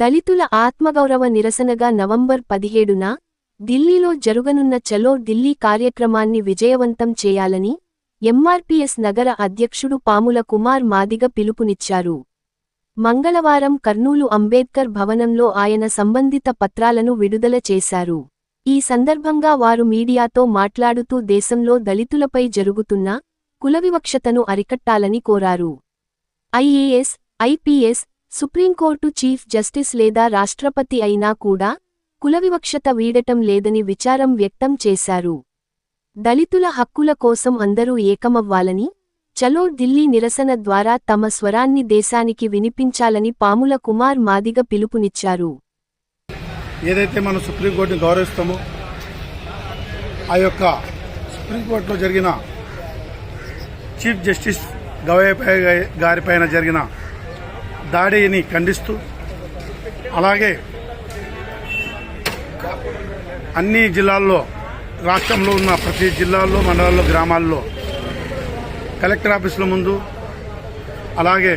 దళితుల ఆత్మగౌరవ నిరసనగా నవంబర్ పదిహేడున ఢిల్లీలో జరుగనున్న చలో ఢిల్లీ కార్యక్రమాన్ని విజయవంతం చేయాలని ఎంఆర్పీఎస్ నగర అధ్యక్షుడు పాముల కుమార్ మాదిగ పిలుపునిచ్చారు. మంగళవారం కర్నూలు అంబేద్కర్ భవనంలో ఆయన సంబంధిత పత్రాలను విడుదల చేశారు. ఈ సందర్భంగా వారు మీడియాతో మాట్లాడుతూ దేశంలో దళితులపై జరుగుతున్న కులవివక్షతను అరికట్టాలని కోరారు. IAS IPS supreme court chief justice లేదా రాష్ట్రపతి అయినా కూడా కులవివక్షత వీడటం లేదని విచారం వ్యక్తం చేశారు. దళితుల హక్కుల కోసం అందరూ ఏకమవ్వాలని చలో ఢిల్లీ నిరసన ద్వారా తమ స్వరాన్ని దేశానికి వినిపించాలని పాముల కుమార్ మాదిగ పిలుపునిచ్చారు. ఏదైతే మనం సుప్రీంకోర్టుని గౌరవిస్తామో ఆ యొక్క సుప్రీంకోర్టులో జరిగిన చీఫ్ జస్టిస్ గవయ్య గారిపైన జరిగిన దాడిని ఖండిస్తూ అలాగే అన్ని జిల్లాల్లో రాష్ట్రంలో ఉన్న ప్రతి జిల్లాల్లో మండలాల్లో గ్రామాల్లో కలెక్టర్ ఆఫీసుల ముందు అలాగే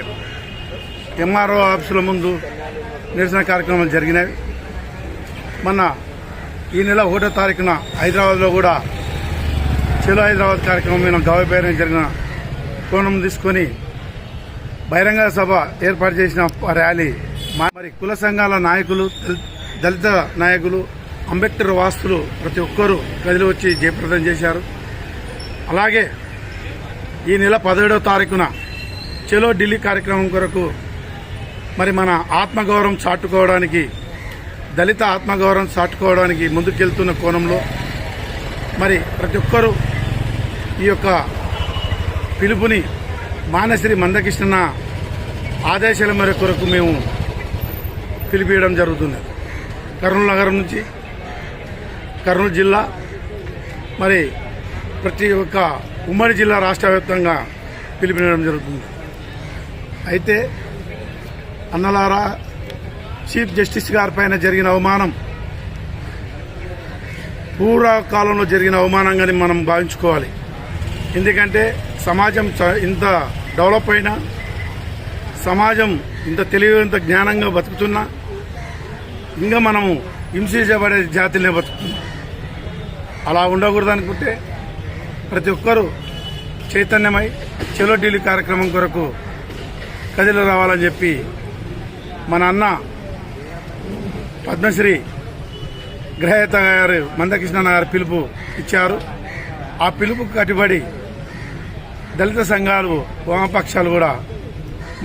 ఎంఆర్ఓ ఆఫీసుల ముందు నిరసన కార్యక్రమాలు జరిగినవి. మన ఈ నెల ఒకటో తారీఖున హైదరాబాద్లో కూడా చెలో హైదరాబాద్ కార్యక్రమం మీద గవైపైన జరిగిన కోణం తీసుకొని బహిరంగ సభ ఏర్పాటు చేసిన ర్యాలీ. మా- మరి కుల సంఘాల నాయకులు దళిత నాయకులు అంబేద్కర్ వాస్తులు ప్రతి ఒక్కరూ కదిలి వచ్చి జయప్రదం చేశారు. అలాగే ఈ నెల పదిహేడవ తారీఖున చెలో ఢిల్లీ కార్యక్రమం కొరకు మరి మన ఆత్మగౌరవం చాటుకోవడానికి దళిత ఆత్మగౌరవం చాటుకోవడానికి ముందుకెళ్తున్న కోణంలో మరి ప్రతి ఒక్కరూ ఈ యొక్క పిలుపుని మానశ్రీ మందకృష్ణ ఆదేశాల మేర కొరకు మేము పిలిపియడం జరుగుతుంది. కర్నూలు నగరం నుంచి కర్నూలు జిల్లా మరి ప్రతి ఒక్క ఉమ్మడి జిల్లా రాష్ట్ర వ్యాప్తంగా పిలిపినడం జరుగుతుంది. అయితే అన్నలారా చీఫ్ జస్టిస్ గారి పైన జరిగిన అవమానం పూర్వకాలంలో జరిగిన అవమానంగాని మనం భావించుకోవాలి. ఎందుకంటే సమాజం చ- ఇంత డెవలప్ అయినా సమాజం ఇంత తెలివి ఇంత జ్ఞానంగా బతుకుతున్నా ఇంకా మనము హింసించబడే జాతినే బతుకుతున్నాం. అలా ఉండకూడదు అనుకుంటే ప్రతి ఒక్కరూ చైతన్యమై చెలో ఢిల్లీ కార్యక్రమం కొరకు కదిలి రావాలని చెప్పి మన అన్న పద్మశ్రీ గ్రహేత గారు మందకృష్ణ గారు పిలుపు ఇచ్చారు. ఆ పిలుపుకు కట్టుబడి దళిత సంఘాలు వామపక్షాలు కూడా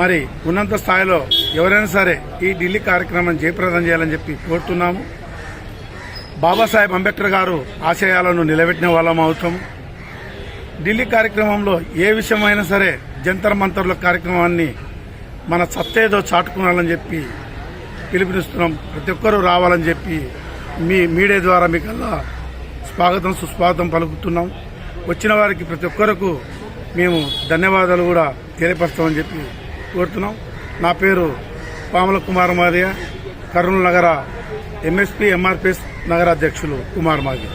మరి ఉన్నంత స్థాయిలో ఎవరైనా సరే ఈ ఢిల్లీ కార్యక్రమం జయప్రదం చేయాలని చెప్పి కోరుతున్నాము. బాబాసాహెబ్ అంబేద్కర్ గారు ఆశయాలను నిలబెట్టిన వాళ్ళం అవుతాము ఢిల్లీ కార్యక్రమంలో ఏ విషయమైనా సరే జంతర్ మంతర్ల కార్యక్రమాన్ని మన సత్తేదో చాటుకోవాలని చెప్పి పిలుపునిస్తున్నాం. ప్రతి ఒక్కరూ రావాలని చెప్పి మీ మీడియా ద్వారా మీకల్లా స్వాగతం సుస్వాగతం పలుకుతున్నాం. వచ్చిన వారికి ప్రతి ఒక్కరకు మేము ధన్యవాదాలు కూడా తెలియపరుస్తామని చెప్పి కోరుతున్నాం. నా పేరు పాముల కుమార్ మాదియ కర్నూలు నగర ఎంఎస్పీ ఎంఆర్పిఎస్ నగర అధ్యక్షులు కుమార్ మాదియ.